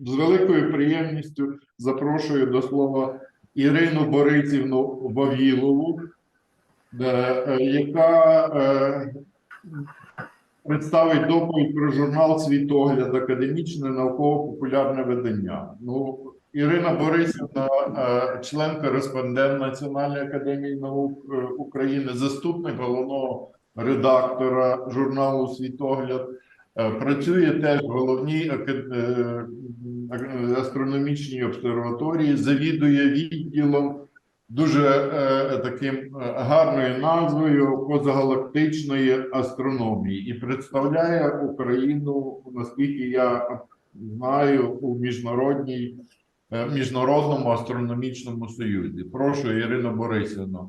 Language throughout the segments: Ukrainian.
З великою приємністю запрошую до слова Ірину Борисівну Вавілову, е, е, яка е, представить доповідь про журнал Світогляд, академічне науково-популярне видання. Ну, Ірина Борисівна, е, член-кореспондент Національної академії наук України, заступник головного редактора журналу Світогляд. Е, Працює теж в головній е, астрономічній обсерваторії, завідує відділом дуже е, таким гарною назвою позагалактичної астрономії і представляє Україну, наскільки я знаю, у міжнародній міжнародному астрономічному союзі. Прошу, Ірина Борисівна.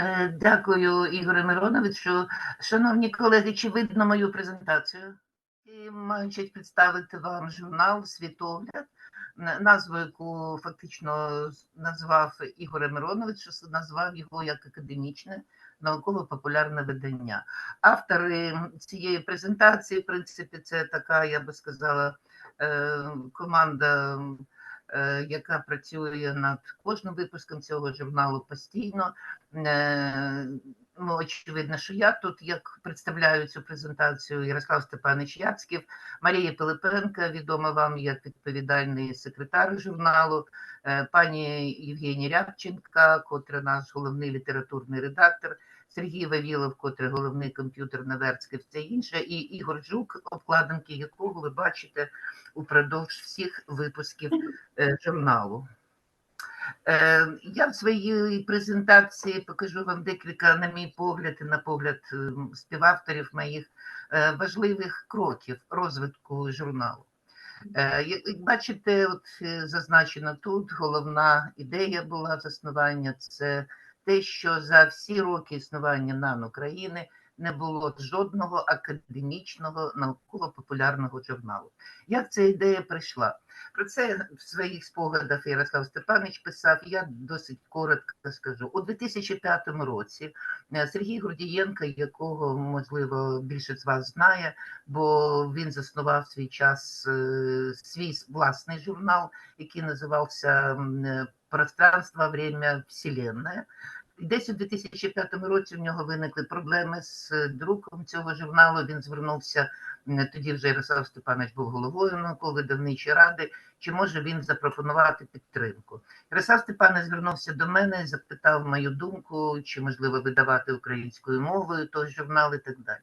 Е, Дякую, Ігоре Мироновичу. Шановні колеги, чи видно мою презентацію? І маю честь представити вам журнал Світогляд, назву, яку фактично назвав Ігоре Миронович, назвав його як академічне науково-популярне видання. Автори цієї презентації, в принципі, це така, я би сказала, е, команда, яка працює над кожним випуском цього журналу постійно. Е, Ну, очевидно, що я тут як представляю цю презентацію Ярослав Степанович Яцьків, Марія Пилипенка, відома вам як відповідальний секретар журналу, е, пані Євгенія Рябченка, котра наш головний літературний редактор, Сергій Вавілов, котрий головний комп'ютер Наверцький, все інше, і Ігор Жук, обкладинки якого ви бачите упродовж всіх випусків е, журналу. Е, Я в своїй презентації покажу вам декілька, на мій погляд, і на погляд ем, співавторів моїх е, важливих кроків розвитку журналу. Як бачите, от зазначено тут, головна ідея була заснування це те, що за всі роки існування НАН України не було жодного академічного науково-популярного журналу. Як ця ідея прийшла? Про це в своїх спогадах Ярослав Степанович писав. Я досить коротко скажу. У 2005 році е, Сергій Гордієнко, якого можливо більше з вас знає, бо він заснував свій час е, свій власний журнал, який називався е, Пространство, время, Вселенная. Десь у 2005 році в нього виникли проблеми з друком цього журналу. Він звернувся тоді вже Ярослав Степанович був головою науково-видавничої ради. Чи може він запропонувати підтримку? Ярослав Степанович звернувся до мене і запитав мою думку, чи можливо видавати українською мовою той журнал і так далі.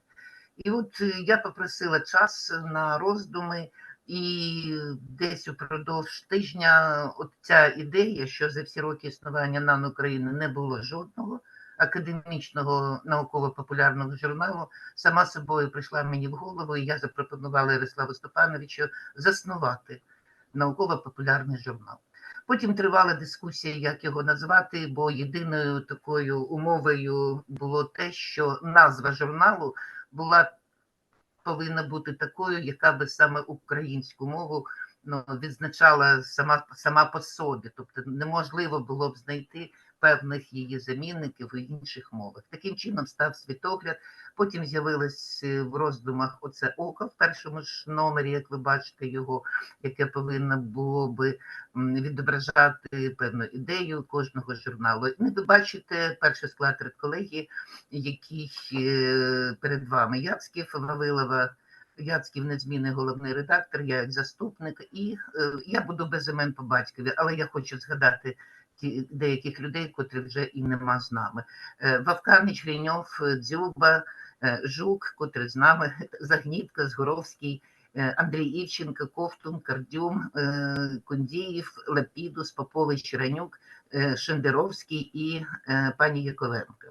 І от е, я попросила час на роздуми, і десь упродовж тижня от ця ідея, що за всі роки існування НАН України не було жодного академічного науково-популярного журналу, сама собою прийшла мені в голову, і я запропонувала Ярославу Степановичу заснувати науково-популярний журнал. Потім тривала дискусія, як його назвати, бо єдиною такою умовою було те, що назва журналу була повинна бути такою, яка би саме українську мову ну, відзначала сама, сама по собі. Тобто неможливо було б знайти певних її замінників у інших мовах. Таким чином став світогляд. Потім з'явилось е, в роздумах оце око в першому ж номері, як ви бачите його, яке повинно було би відображати певну ідею кожного журналу. Ну, ви бачите перший склад редколегії, який е, перед вами Яцьків Вавилова. Яцьків незмінний головний редактор, я як заступник, і е, я буду без імен по батькові, але я хочу згадати ті деяких людей, котрих вже і нема з нами. Е, Вавканич, Ліньов, Дзюба, е, Жук, котрий з нами, Загнітка, Згоровський, е, Андрій Івченко, Ковтун, Кардюм, Кондіїв, Лапідус, Попович, Ранюк, Шендеровський і пані Яковенко.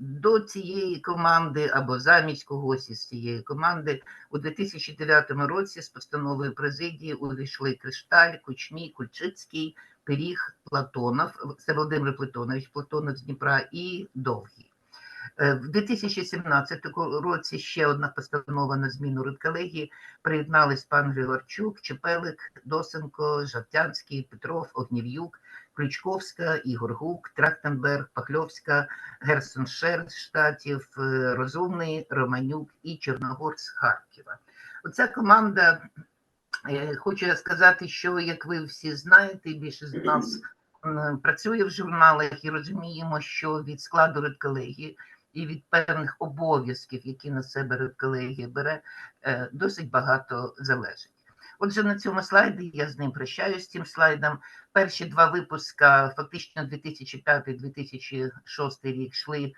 До цієї команди або замість когось із цієї команди у 2009 році з постановою президії увійшли Кришталь, Кучмій, Кульчицький, Пиріг, Платонов, це Володимир Платонович, Платонов з Дніпра і Довгий. Е, В 2017 році ще одна постанова на зміну редколегії приєднались пан Григорчук, Чепелик, Досенко, Жартянський, Петров, Огнів'юк, Ключковська, Ігор Гук, Трахтенберг, Пахльовська, Герсон Шер штатів, е, Розумний, Романюк і Чорногор з Харкова. Оця команда Е, Хочу сказати, що як ви всі знаєте, більшість з нас працює в журналах і розуміємо, що від складу редколегії і від певних обов'язків, які на себе редколегія бере, е, досить багато залежить. Отже, на цьому слайді я з ним прощаюсь з цим слайдом. Перші два випуска, фактично 2005-2006 рік, йшли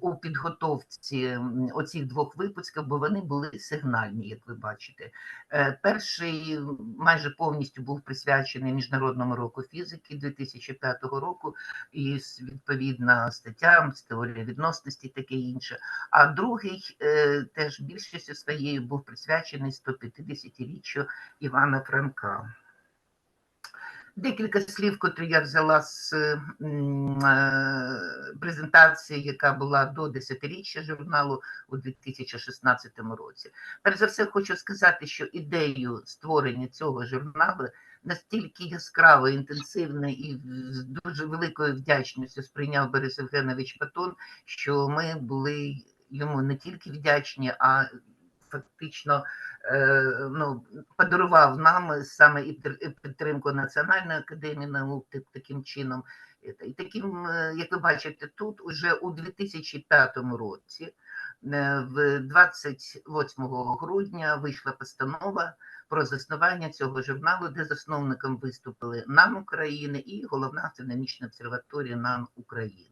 у підготовці оцих двох випусків, бо вони були сигнальні, як ви бачите. Е, Перший майже повністю був присвячений Міжнародному року фізики 2005 року, і відповідна стаття з теорії відносності, таке інше. А другий е, теж більшістю своєю був присвячений 150-річчю Івана Франка. Декілька слів, котрі я взяла з е, презентації, яка була до 10-річчя журналу у 2016 році. Перш за все, хочу сказати, що ідею створення цього журналу настільки яскраво, інтенсивно і з дуже великою вдячністю сприйняв Борис Євгенович Патон, що ми були йому не тільки вдячні, а фактично е, ну, подарував нам саме і підтримку Національної академії наук таким чином. І- таким, е, як ви бачите, тут уже у 2005 році, е, в 28 грудня вийшла постанова про заснування цього журналу, де засновником виступили НАН України і головна астрономічна обсерваторія НАН України.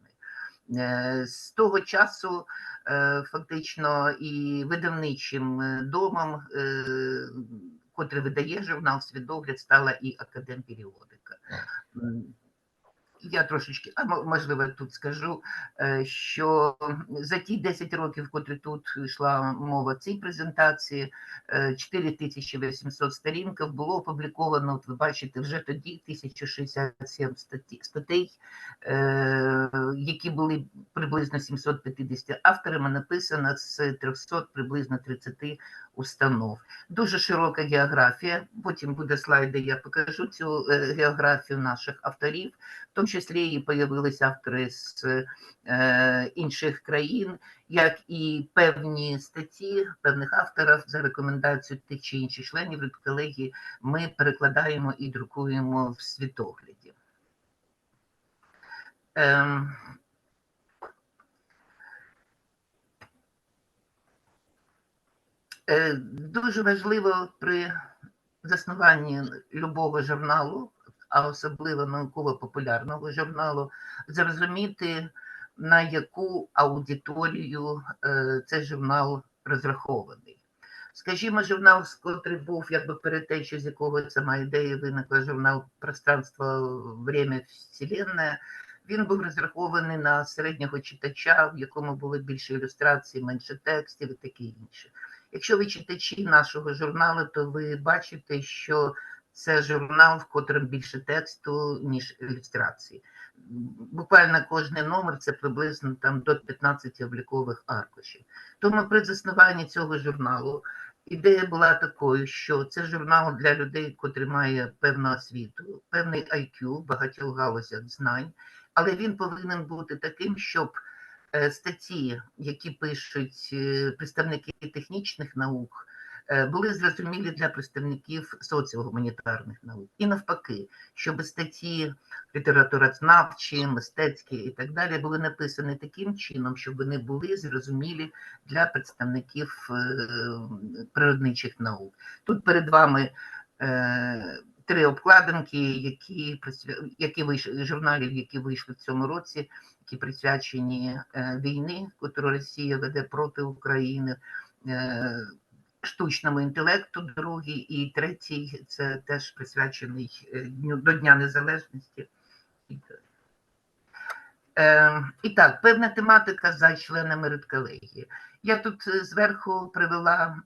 Е, З того часу е, фактично і видавничим е, домом, котрий видає журнал Свідогляд, стала і Академперіодика. Я трошечки, а можливо, тут скажу, е, що за ті 10 років, котрі тут йшла мова цій презентації, е, 4800 сторінків було опубліковано, от ви бачите, вже тоді 1067 статті- статей, е, які були приблизно 750 авторами, написано з 300 приблизно 30 установ. Дуже широка географія. Потім буде слайд, де я покажу цю е, географію наших авторів, в тому числі і появилися автори з е, інших країн, як і певні статті певних авторів за рекомендацією тих чи інших членів редколегії ми перекладаємо і друкуємо в світогляді. Ем, Дуже важливо при заснуванні любого журналу, а особливо науково-популярного журналу, зрозуміти, на яку аудиторію е, цей журнал розрахований. Скажімо, журнал, котрий був якби передтечі, з якого сама ідея виникла, журнал Пространство, Время, Вселенная, він був розрахований на середнього читача, в якому було більше ілюстрацій, менше текстів і таке інше. Якщо ви читачі нашого журналу, то ви бачите, що це журнал, в котрому більше тексту, ніж ілюстрації. Буквально кожний номер це приблизно там до 15 облікових аркушів. Тому при заснуванні цього журналу ідея була такою, що це журнал для людей, котрі мають певну освіту, певний IQ багатьох галузях знань, але він повинен бути таким, щоб статті, які пишуть е, представники технічних наук, е, були зрозумілі для представників соціогуманітарних наук. І навпаки, щоб статті літературознавчі, мистецькі і так далі були написані таким чином, щоб вони були зрозумілі для представників е, природничих наук. Тут перед вами е, три обкладинки, які, які вийшли, журналів, які вийшли в цьому році, які присвячені війні, війни, яку Росія веде проти України, е, штучному інтелекту, другий і третій це теж присвячений е, до Дня Незалежності. І так. Е, і так, певна тематика за членами редколегії. Я тут е, зверху привела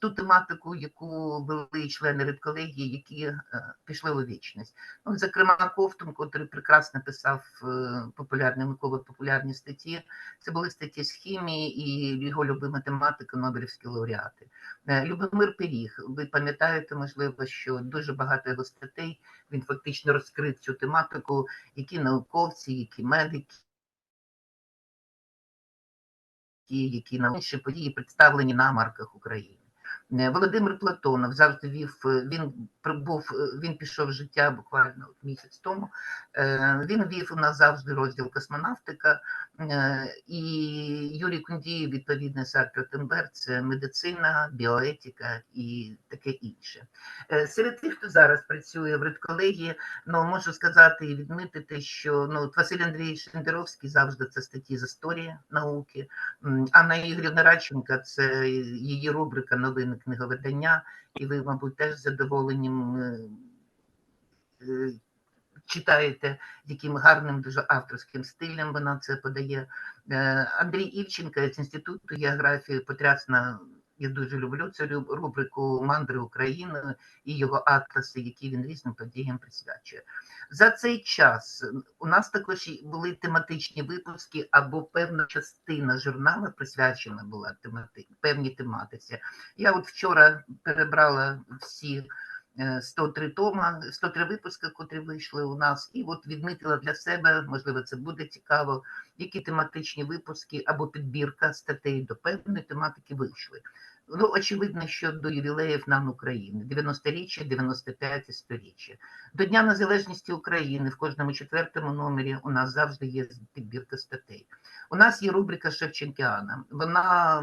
ту тематику, яку вели члени редколегії, які е, пішли у вічність. Ну, зокрема, Ковтун, котрий прекрасно писав е, популярні науково-популярні статті. Це були статті з хімії і його любима тематика Нобелівські лауреати. Любомир Пиріг, ви пам'ятаєте, можливо, що дуже багато його статей він фактично розкрив цю тематику, які науковці, які медики, які найменші події представлені на марках України. Е, Володимир Платонов завжди вів. е, Він прибув, е, він пішов в життя буквально місяць тому. Е, Він вів у нас завжди розділ космонавтика. Е, І Юрій Кундієв, відповідний Сар Ротенберг, це медицина, біоетика і таке інше. Серед тих, хто зараз працює в редколегії, ну можу сказати і відмітити, що ну Василь Андрійович Шендеровський завжди це статті з історії науки. Анна Ігорівна Радченка це її рубрика новини книговидання, і ви, мабуть, теж з задоволенням е, е, читаєте, яким гарним, дуже авторським стилем вона це подає. Е, Андрій Івченка з інституту географії потрясна. Я дуже люблю цю рубрику Мандри України і його атласи, які він різним подіям присвячує. За цей час у нас також були тематичні випуски, або певна частина журналу присвячена була темати, певній тематиці. Я от вчора перебрала всі 103 тома, 103 випуски, котрі вийшли у нас, і от відмітила для себе, можливо, це буде цікаво, які тематичні випуски або підбірка статей до певної тематики вийшли. Ну, очевидно, що до ювілеїв НАН України 90-річчя, 95 і 100-річчя. До Дня Незалежності України в кожному четвертому номері у нас завжди є підбірка статей. У нас є рубрика Шевченкіана. Вона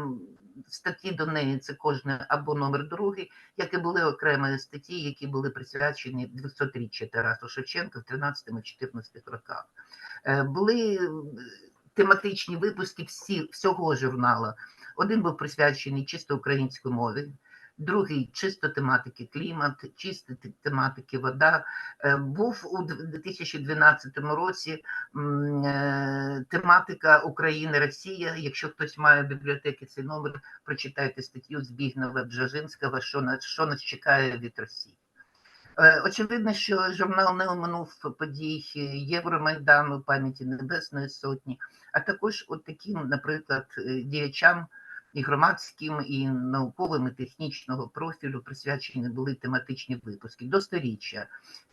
статті до неї це кожне або номер другий, як і були окремі статті, які були присвячені 200-річчя Тарасу Шевченка в 13-14 роках. Е, Були тематичні випуски всі, всього журналу. Один був присвячений чисто українській мові, другий чисто тематики клімат, чисто тематики вода. Е, Був у 2012 році е, тематика Україна, Росія. Якщо хтось має в бібліотеки цей номер, прочитайте статтю Збігнева Бжежинського, що нас, що нас чекає від Росії. Е, Очевидно, що журнал не оминув подій Євромайдану, пам'яті Небесної Сотні, а також от таким, наприклад, діячам і громадським, і науковим, і технічного профілю присвячені були тематичні випуски. До сторіччя.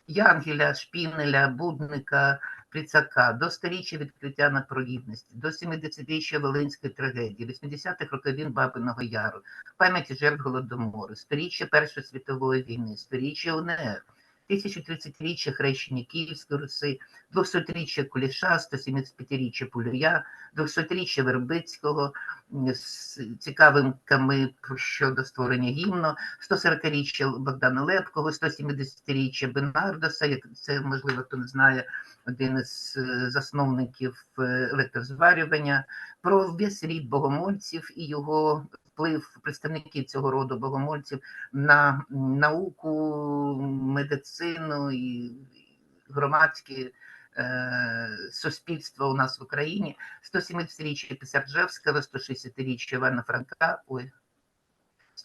Янгеля, Шпінеля, Будника, Прицака, до сторіччя відкриття на провідності, до 70-річчя Волинської трагедії, 80-х роковин Бабиного Яру, пам'яті жертв Голодомору, сторіччя Першої світової війни, сторіччя УНР, 1030-річчя хрещення Київської Руси, 200-річчя Куліша, 175-річчя Пулюя, 200-річчя Вербицького з цікавинками щодо створення гімну, 140-річчя Богдана Лепкого, 170-річчя Бенардоса, як це можливо хто не знає, один із е, засновників е, електрозварювання, про весь рід богомольців і його вплив представників цього роду богомольців на науку, медицину і громадське е, суспільство у нас в Україні. 170-річчя Писарджевського, 160-річчя Івана Франка, ой,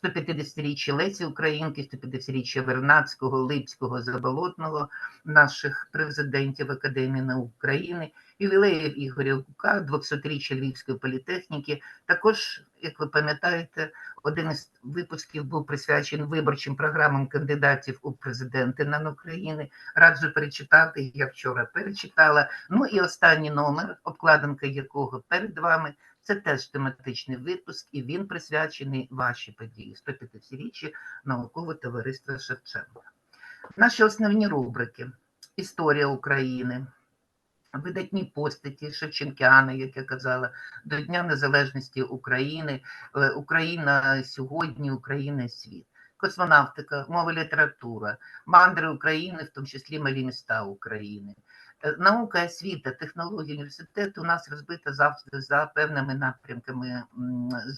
150-річчя Лесі Українки, 150-річчя Вернадського, Липського, Заболотного, наших президентів Академії наук України, ювілеїв Ігоря Кука, 200-річчя Львівської політехніки. Також, як ви пам'ятаєте, один із випусків був присвячений виборчим програмам кандидатів у президенти НАН України. Раджу перечитати, я вчора перечитала. Ну і останній номер, обкладинка якого перед вами, це теж тематичний випуск, і він присвячений вашій події 150-річчю наукового товариства Шевченка. Наші основні рубрики: Історія України, видатні постаті Шевченкяни, як я казала, до Дня Незалежності України, е, Україна сьогодні, Україна світ. Космонавтика, мова література, мандри України, в тому числі малі міста України. Наука, освіта, технології університету у нас розбита завжди за певними напрямками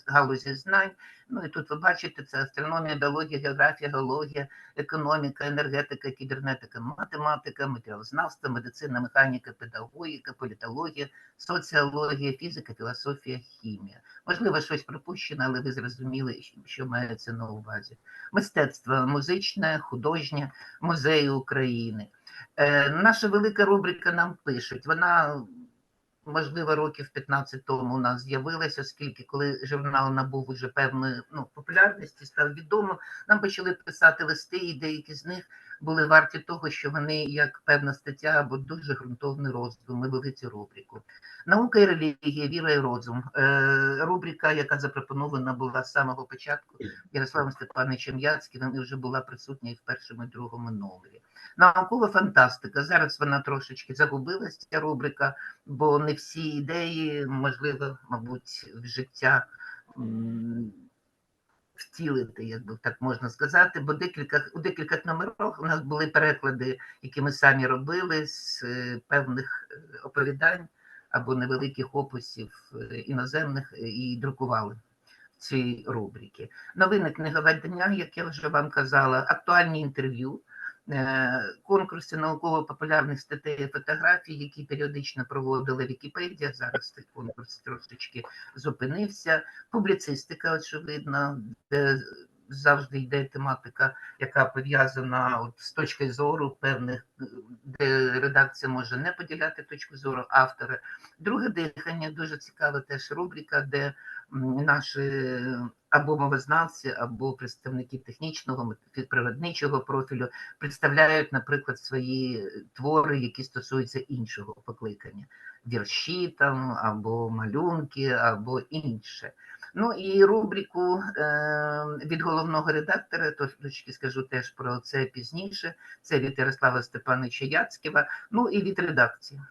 галузі знань. Ну і тут ви бачите, це астрономія, біологія, географія, геологія, економіка, енергетика, кібернетика, математика, матеріалознавство, медицина, механіка, педагогіка, політологія, соціологія, фізика, філософія, хімія. Можливо, щось пропущено, але ви зрозуміли, що мається на увазі. Мистецтво музичне, художнє, музеї України. Е, наша велика рубрика нам пишуть. Вона, можливо, років 15 тому у нас з'явилася, оскільки коли журнал набув уже певної ну, популярності, став відомо, нам почали писати листи, і деякі з них були варті того, що вони, як певна стаття або дуже ґрунтовний роздум, ми вели цю рубрику. Наука і релігія, віра і розум. Е, рубрика, яка запропонована була з самого початку Ярославом Степановичем Яцьківим і вже була присутня і в першому і другому номері. Наукова фантастика. Зараз вона трошечки загубилась, ця рубрика, бо не всі ідеї, можливо, мабуть, в життя втілити, як би так можна сказати, бо декілька, у декілька номерах у нас були переклади, які ми самі робили з е, певних е, оповідань або невеликих описів е, іноземних і друкували ці рубрики. Новини книговедення, як я вже вам казала, актуальні інтерв'ю, конкурси науково-популярних статей і фотографій, які періодично проводила Вікіпедія. Зараз цей конкурс трошечки зупинився. Публіцистика, очевидно, де завжди йде тематика, яка пов'язана от з точки зору певних, е, де редакція може не поділяти точку зору автора. Друге дихання дуже цікава теж рубрика, де наші або мовознавці, або представники технічного природничого профілю представляють, наприклад, свої твори, які стосуються іншого покликання, вірші там, або малюнки, або інше. Ну і рубрику е, від головного редактора, трошки скажу теж про це пізніше. Це від Ярослава Степановича Яцьківа, ну і від редакції.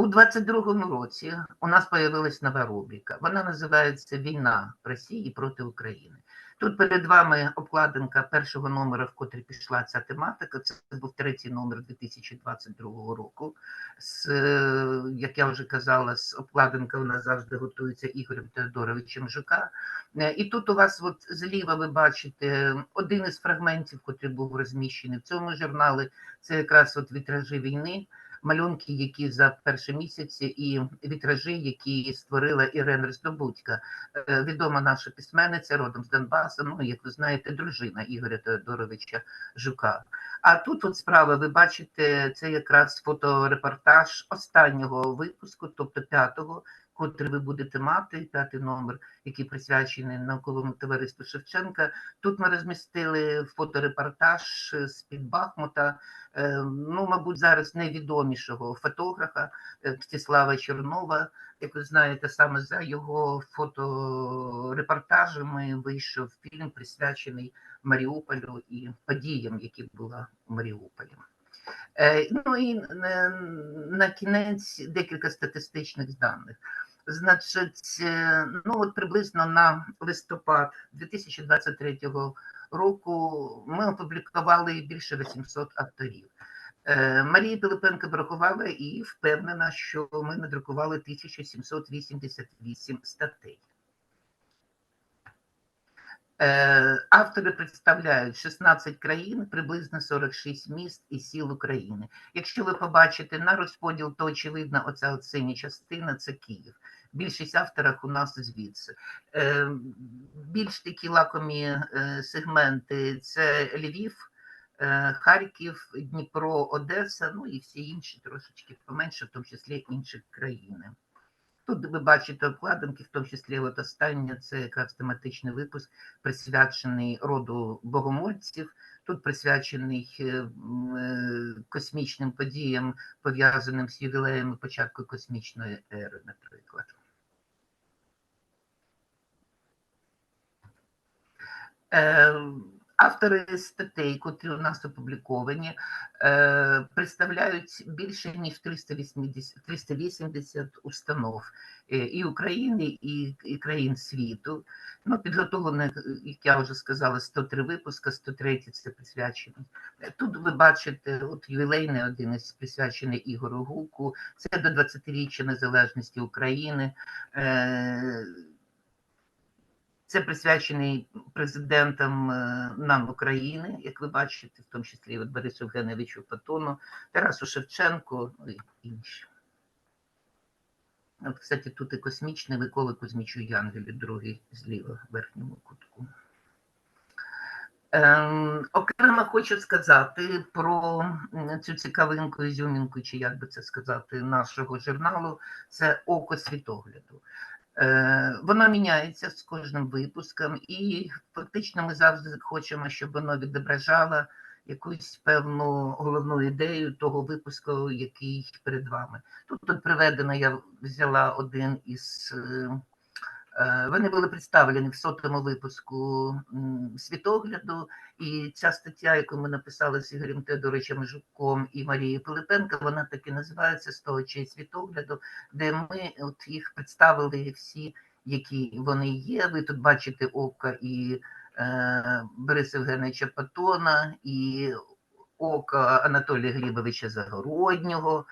У 22-му році у нас появилась нова рубрика. Вона називається Війна Росії проти України. Тут перед вами обкладинка першого номера, в котрий пішла ця тематика. Це був третій номер 2022 року. З, як я вже казала, з обкладинка у нас завжди готується Ігорем Теодоровичем Жука. Е, І тут у вас от зліва ви бачите один із фрагментів, котрий був розміщений в цьому журналі. Це якраз от вітражі війни малюнки, які за перші місяці, і вітражі, які створила Ірена Роздобудька, Е, відома наша письменниця родом з Донбасу, ну, як ви знаєте, дружина Ігоря Теодоровича Жука. А тут от справа, ви бачите, це якраз фоторепортаж останнього випуску, тобто п'ятого, котрий ви будете мати, п'ятий номер, який присвячений науковому товариству Шевченка. Тут ми розмістили фоторепортаж з під Бахмута, е, ну, мабуть, зараз найвідомішого фотографа е, Мстислава Чернова. Як ви знаєте, саме за його фоторепортажами вийшов фільм, присвячений Маріуполю і подіям, які були в Маріуполі. Е, Ну і на кінець декілька статистичних даних. Значить, е, ну от приблизно на листопад 2023 року ми опублікували більше 800 авторів. Е, Марія Пилипенко врахувала і впевнена, що ми надрукували 1788 статей. Е, Автори представляють 16 країн, приблизно 46 міст і сіл України. Якщо ви побачите на розподіл, то очевидно, оця от синя частина це Київ. Більшість авторів у нас звідси. Е, Більш такі лакомі е, сегменти це Львів, е, Харків, Дніпро, Одеса, ну і всі інші трошечки поменше, в тому числі інші країни. Тут ви бачите обкладинки, в тому числі от остання, це якраз тематичний випуск, присвячений роду богомольців. Тут присвячений е, е, космічним подіям, пов'язаним з ювілеями початку космічної ери, наприклад. Е, Автори статей, котрі у нас опубліковані, е, представляють більше ніж 380, 380 установ е, і України, і, і країн світу. Ну, підготовлено, е, як я вже сказала, 103 випуска, 103 це присвячено. Е, Тут ви бачите, от ювілейний один із присвячений Ігору Гуку, це до 20-річчя незалежності України. Це присвячений президентам е, нам України, як ви бачите, в тому числі от Борису Євгеновичу Патону, Тарасу Шевченку ну, і інші. От, кстати, тут і космічний Микола Кузьмічу Янгелі, другий зліва в верхньому кутку. Ем, окремо хочу сказати про цю цікавинку, ізюмінку, чи як би це сказати, нашого журналу, це око світогляду. Е, Воно міняється з кожним випуском, і фактично ми завжди хочемо, щоб воно відображало якусь певну головну ідею того випуску, який перед вами. Тут, тут приведено, я взяла один із. Е, Вони були представлені в сотому випуску світогляду, і ця стаття, яку ми написали з Ігорем Теодоровичем Жуком і Марією Пилипенко, вона так і називається «100 очей світогляду, де ми от їх представили всі, які вони є. Ви тут бачите ока і е, Бориса Євгеновича Патона, і ока Анатолія Глібовича Загороднього.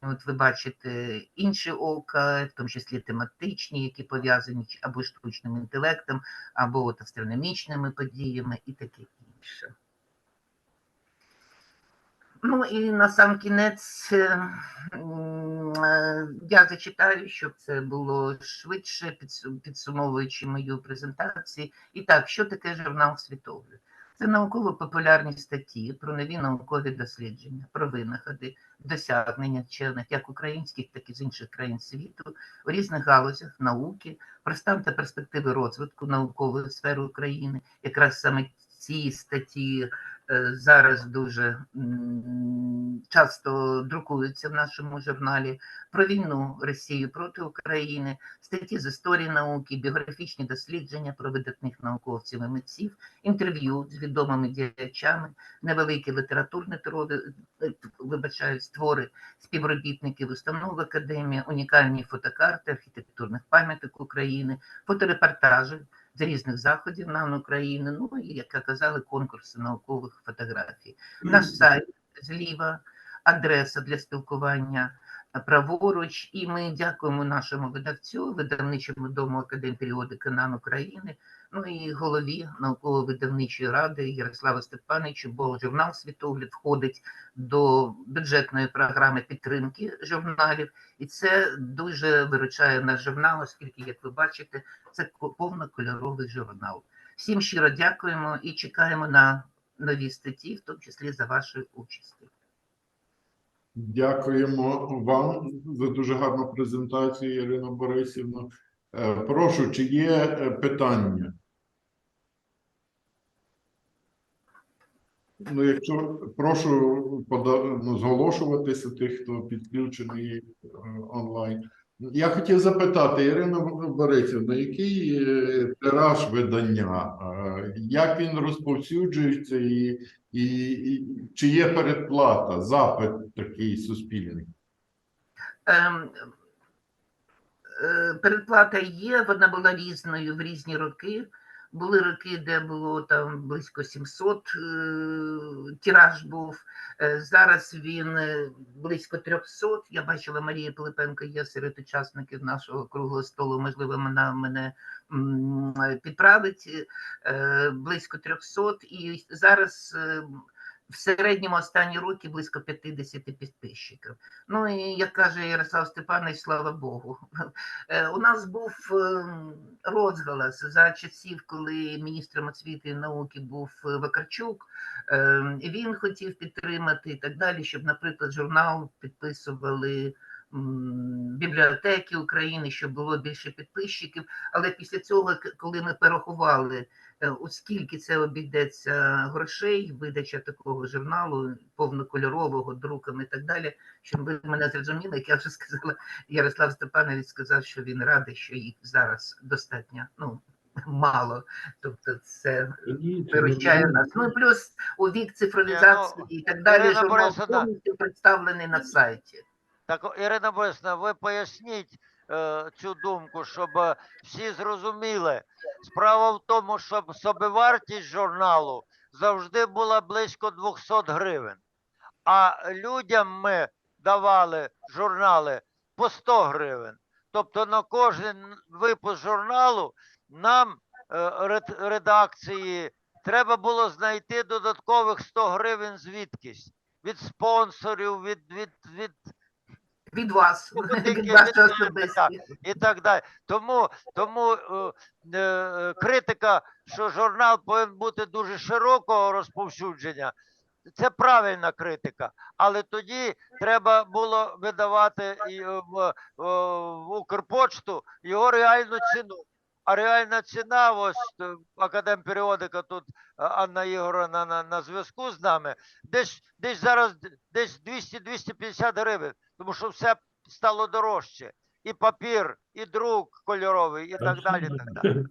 От ви бачите інші ока, в тому числі тематичні, які пов'язані або штучним інтелектом, або от астрономічними подіями і таке інше. Ну і на сам кінець е, е, я зачитаю, щоб це було швидше, підсумовуючи мою презентацію. І так, що таке журнал світогляд? Це науково-популярні статті про нові наукові дослідження, про винаходи, досягнення вчених, як українських, так і з інших країн світу, у різних галузях науки, про стан та перспективи розвитку наукової сфери України. Якраз саме ці статті зараз дуже часто друкуються в нашому журналі про війну Росії проти України, статті з історії науки, біографічні дослідження про видатних науковців і митців, інтерв'ю з відомими діячами, невеликі літературні е, твори співробітників установ академії, унікальні фотокарти архітектурних пам'яток України, фоторепортажі з різних заходів на України, ну і, як казали, конкурси наукових фотографій. Наш сайт зліва, адреса для спілкування праворуч, і ми дякуємо нашому видавцю, видавничому дому Академперіодики НАН України, ну і голові науково-видавничої ради Ярославу Степановичу, бо журнал «Світогляд» входить до бюджетної програми підтримки журналів, і це дуже виручає наш журнал, оскільки, як ви бачите, це ко- повнокольоровий журнал. Всім щиро дякуємо і чекаємо на нові статті, в тому числі за вашою участю. Дякуємо вам за дуже гарну презентацію, Ірина Борисівна. Е, Прошу, чи є е, питання? Ну, якщо прошу ну, зголошуватися тих, хто підключений е, онлайн. Я хотів запитати, Ірина Борисівна, який е, тираж видання, Е, як він розповсюджується і, і, і чи є передплата, запит такий суспільний? Ем, е, Передплата є, вона була різною в різні роки. Були роки, де було там близько 700 е, тираж був. Е, Зараз він е, близько 300. Я бачила, Марія Пилипенко є серед учасників нашого круглого столу. Можливо, вона мене підправить. Близько 300. І зараз в середньому останні роки близько 50 підписчиків. Ну і як каже Ярослав Степанович, слава Богу. Е, У нас був е, розголос за часів, коли міністром освіти і науки був е, Вакарчук. Він хотів підтримати і так далі, щоб, наприклад, журнал підписували бібліотеки України, щоб було більше підписчиків. Але після цього, к- коли ми порахували, е, оскільки це обійдеться грошей, видача такого журналу повнокольорового друком і так далі, щоб ви мене зрозуміли, як я вже сказала, Ярослав Степанович сказав, що він радий, що їх зараз достатньо ну, мало. Тобто це виручає нас. Ну плюс у вік цифровізації і так далі, журнал повністю представлений на сайті. Так, Ірина Борисовна, ви поясніть е, цю думку, щоб всі зрозуміли. Справа в тому, щоб собівартість журналу завжди була близько 200 гривень. А людям ми давали журнали по 100 гривень. Тобто на кожен випуск журналу нам, е, редакції, треба було знайти додаткових 100 гривень звідкись. Від спонсорів, від, від, від Від вас, Ну, від від і так далі. Тому, тому е, е, критика, що журнал повинен бути дуже широкого розповсюдження, це правильна критика. Але тоді треба було видавати і е, в, е, в Укрпочту його реальну ціну. А реальна ціна, ось е, академперіодика тут Анна Ігоровна на, на зв'язку з нами, десь, десь зараз десь 200-250 гривень, тому що все стало дорожче. І папір, і друк кольоровий, і так далі. Так далі.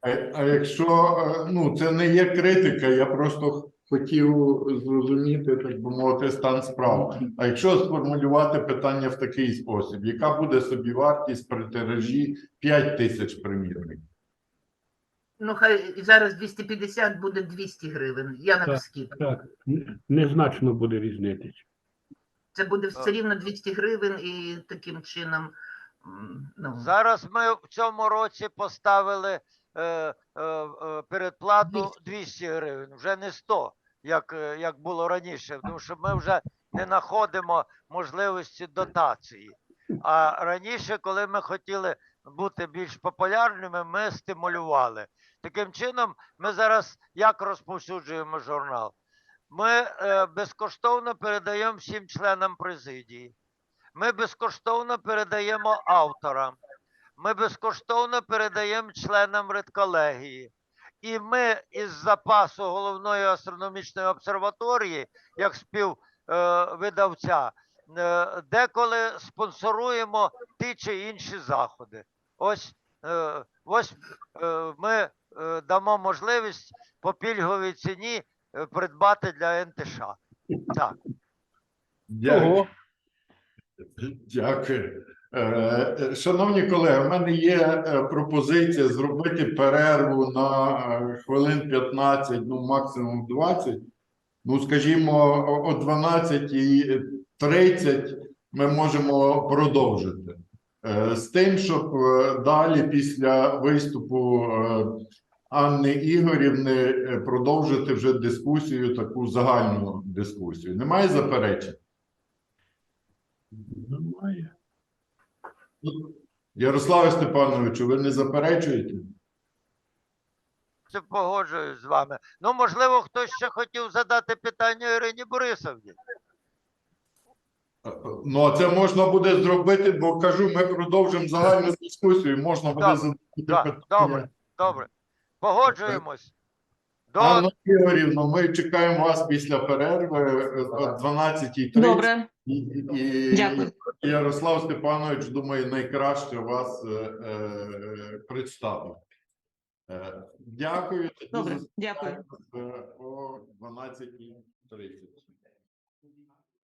А, а якщо е, ну це не є критика, я просто хотів зрозуміти, так би мовити, стан справ. А якщо сформулювати питання в такий спосіб, яка буде собівартість при тиражі 5 тисяч примірників? Ну, хай зараз 250 буде 200 гривень. Я на Так. скидку. Так, незначно буде різнитись. Це буде все рівно 200 гривень і таким чином. Ну, Зараз ми в цьому році поставили е, е, е, передплату 200 гривень, вже не 100, як, е, як було раніше, тому що ми вже не знаходимо можливості дотації. А раніше, коли ми хотіли бути більш популярними, ми стимулювали. Таким чином, ми зараз як розповсюджуємо журнал? Ми е, безкоштовно передаємо всім членам президії. Ми безкоштовно передаємо авторам. Ми безкоштовно передаємо членам редколегії. І ми із запасу головної астрономічної обсерваторії, як співвидавця, е, деколи спонсоруємо ті чи інші заходи. Ось, е, ось е, ми е, дамо можливість по пільговій ціні придбати для НТШ. Так. Дякую. Дякую. Шановні колеги, у мене є пропозиція зробити перерву на хвилин 15, ну максимум 20. Ну, скажімо, о- о 12.30 ми можемо продовжити. Е, З тим, щоб е, далі після виступу е, Анни Ігорівни продовжити вже дискусію, таку загальну дискусію. Немає заперечень? немає. Ярославе Степановичу, ви не заперечуєте? Це погоджуюсь з вами. Ну, можливо, хтось ще хотів задати питання Ірині Борисовні. Ну, а це можна буде зробити, бо кажу, ми продовжимо загальну дискусію. Можна буде Так, задати так, питання. добре. Добре. Погоджуємось. До Анна Ігорівна, ми чекаємо вас після перерви е, о 12.30. Добре, І, і, Дякую. і Ярослав Степанович, думаю, найкраще вас е, е, представить. Е, дякую. Добре, дякую. е, О 12.30.